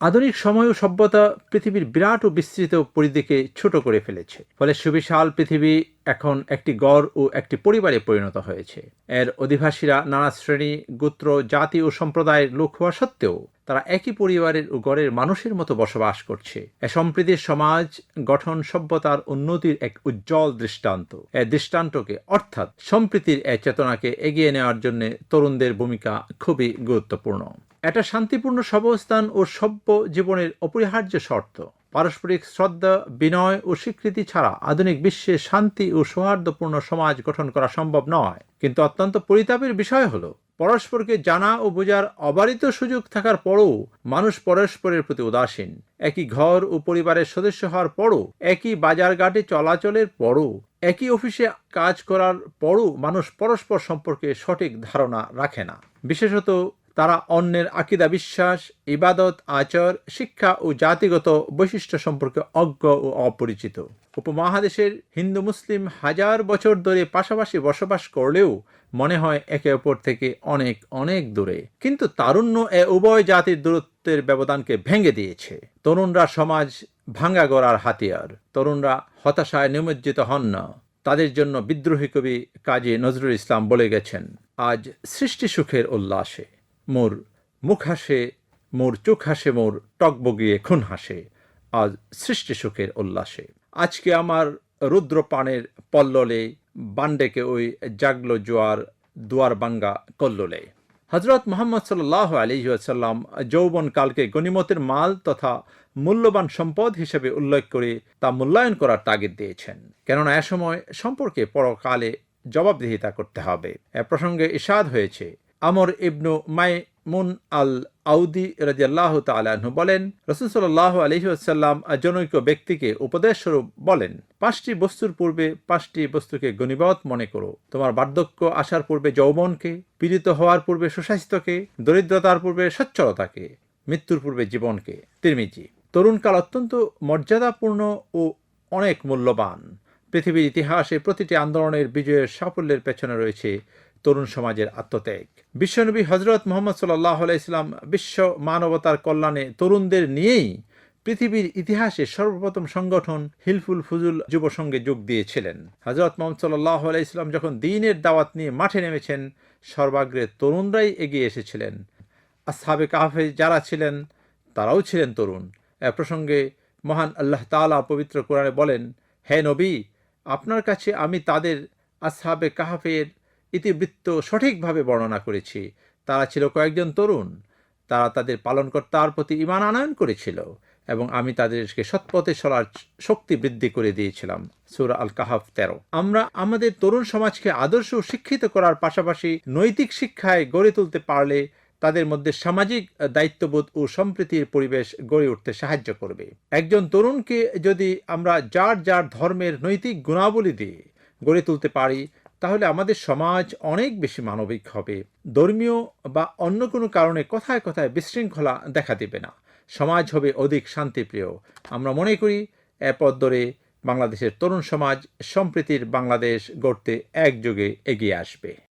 আধুনিক সময় ও সভ্যতা পৃথিবীর বিরাট ও বিস্তৃত পরিধিকে ছোট করে ফেলেছে। ফলে সুবিশাল পৃথিবী এখন একটি গড় ও একটি পরিবারে পরিণত হয়েছে। এর অধিবাসীরা নানা শ্রেণি, গোত্র, জাতি ও সম্প্রদায়ের লোক হওয়া সত্ত্বেও তারা একই পরিবারের ও গড়ের মানুষের মতো বসবাস করছে। এ সম্প্রীতির সমাজ, গঠন, সভ্যতার উন্নতির এক উজ্জ্বল দৃষ্টান্ত। এ দৃষ্টান্তকে, অর্থাৎ সম্প্রীতির এ চেতনাকে এগিয়ে নেওয়ার জন্য তরুণদের ভূমিকা খুবই গুরুত্বপূর্ণ। এটা শান্তিপূর্ণ সবস্থান ও সভ্য জীবনের অপরিহার্য শর্ত। পারস্পরিক শ্রদ্ধা, বিনয় ও স্বীকৃতি ছাড়া আধুনিক বিশ্বে শান্তি ও সৌহার্দ্যপূর্ণ সমাজ গঠন করা সম্ভব নয়। কিন্তু অত্যন্ত পরিতাপের বিষয় হল, পরস্পরকে জানা ও বোঝার অবারিত সুযোগ থাকার পরও মানুষ পরস্পরের প্রতি উদাসীন। একই ঘর ও পরিবারের সদস্য হওয়ার পরও, একই বাজারঘাটে চলাচলের পরও, একই অফিসে কাজ করার পরও মানুষ পরস্পর সম্পর্কে সঠিক ধারণা রাখে না। বিশেষত তারা অন্যের আকিদা বিশ্বাস, ইবাদত, আচর, শিক্ষা ও জাতিগত বৈশিষ্ট্য সম্পর্কে অজ্ঞ ও অপরিচিত। উপমহাদেশের হিন্দু মুসলিম হাজার বছর ধরে পাশাপাশি বসবাস করলেও মনে হয় একে অপর থেকে অনেক অনেক দূরে। কিন্তু তারুণ্য এ উভয় জাতির দূরত্বের ব্যবধানকে ভেঙে দিয়েছে। তরুণরা সমাজ ভাঙ্গা গড়ার হাতিয়ার। তরুণরা হতাশায় নিমজ্জিত হন না। তাদের জন্য বিদ্রোহী কবি কাজী নজরুল ইসলাম বলে গেছেন, আজ সৃষ্টি সুখের উল্লাসে। মোর মুখ হাসে, মোর চোখ হাসে, মোর টক বগিয়ে খুন হাসে। আজ সৃষ্টি সুখের উল্লাসে। আজকে আমার রুদ্রপানের পল্ললে, বান্ডেকে ওই জাগলো জোয়ার দুয়ার বাঙ্গা কল্লোলে। হজরত মোহাম্মদ সাল্লাহ আলহিহাসাল্লাম যৌবন কালকে গণিমতের মাল তথা মূল্যবান সম্পদ হিসেবে উল্লেখ করে তা মূল্যায়ন করার তাগিদ দিয়েছেন। কেননা এ সময় সম্পর্কে পরকালে জবাবদিহিতা করতে হবে। এ প্রসঙ্গে ইশাদ হয়েছে আমর ইবনু মাই মুন আল আউদি রাজিয়াল্লাহ তালাহু বলেন, রসুল সাল্লাহ জনৈক ব্যক্তিকে উপদেশ স্বরূপ বলেন, পাঁচটি বস্তুর পূর্বে পাঁচটি বস্তুকে গণিবত মনে করো। তোমার বার্ধক্য আসার পূর্বে যৌবনকে, পীড়িত হওয়ার পূর্বে সুস্বাস্থ্যকে, দরিদ্রতার পূর্বে সচ্ছলতাকে, মৃত্যুর পূর্বে জীবনকে। তিরমিজি তরুণকাল অত্যন্ত মর্যাদাপূর্ণ ও অনেক মূল্যবান। পৃথিবীর ইতিহাসে প্রতিটি আন্দোলনের বিজয়ের সাফল্যের পেছনে রয়েছে তরুণ সমাজের আত্মত্যাগ। বিশ্বনবী হজরত মোহাম্মদ সাল্লাহ ইসলাম বিশ্ব মানবতার কল্যাণে তরুণদের নিয়েই পৃথিবীর ইতিহাসে সর্বপ্রথম সংগঠন হিলফুল ফুজুল যুব সঙ্গে যোগ দিয়েছিলেন। হজরত মোহাম্মদ সাল্লাহ ইসলাম যখন দিনের দাওয়াত নিয়ে মাঠে নেমেছেন, সর্বাগ্রে তরুণরাই এগিয়ে এসেছিলেন। আর আসহাবে কাফে যারা ছিলেন, তারাও ছিলেন তরুণ। এ প্রসঙ্গে মহান আল্লাহ তালা পবিত্র কোরআনে বলেন, হে নবী, আপনার কাছে আমি তাদের আসহাবে কাহাফের ইতিবৃত্ত সঠিকভাবে বর্ণনা করেছি। তারা ছিল কয়েকজন তরুণ। তারা তাদের পালনকর্তার প্রতি ইমান আনয়ন করেছিল এবং আমি তাদেরকে সৎপথে চলার শক্তি বৃদ্ধি করে দিয়েছিলাম। সুরা আল কাহাফ তেরো। আমরা আমাদের তরুণ সমাজকে আদর্শ শিক্ষিত করার পাশাপাশি নৈতিক শিক্ষায় গড়ে তুলতে পারলে তাদের মধ্যে সামাজিক দায়িত্ববোধ ও সম্প্রীতির পরিবেশ গড়ে উঠতে সাহায্য করবে। একজন তরুণকে যদি আমরা যার যার ধর্মের নৈতিক গুণাবলী দিয়ে গড়ে তুলতে পারি তাহলে আমাদের সমাজ অনেক বেশি মানবিক হবে। ধর্মীয় বা অন্য কোনো কারণে কথায় কথায় বিশৃঙ্খলা দেখা দেবে না। সমাজ হবে অধিক শান্তিপ্রিয়। আমরা মনে করি এরপর ধরে বাংলাদেশের তরুণ সমাজ সম্প্রীতির বাংলাদেশ গড়তে একযোগে এগিয়ে আসবে।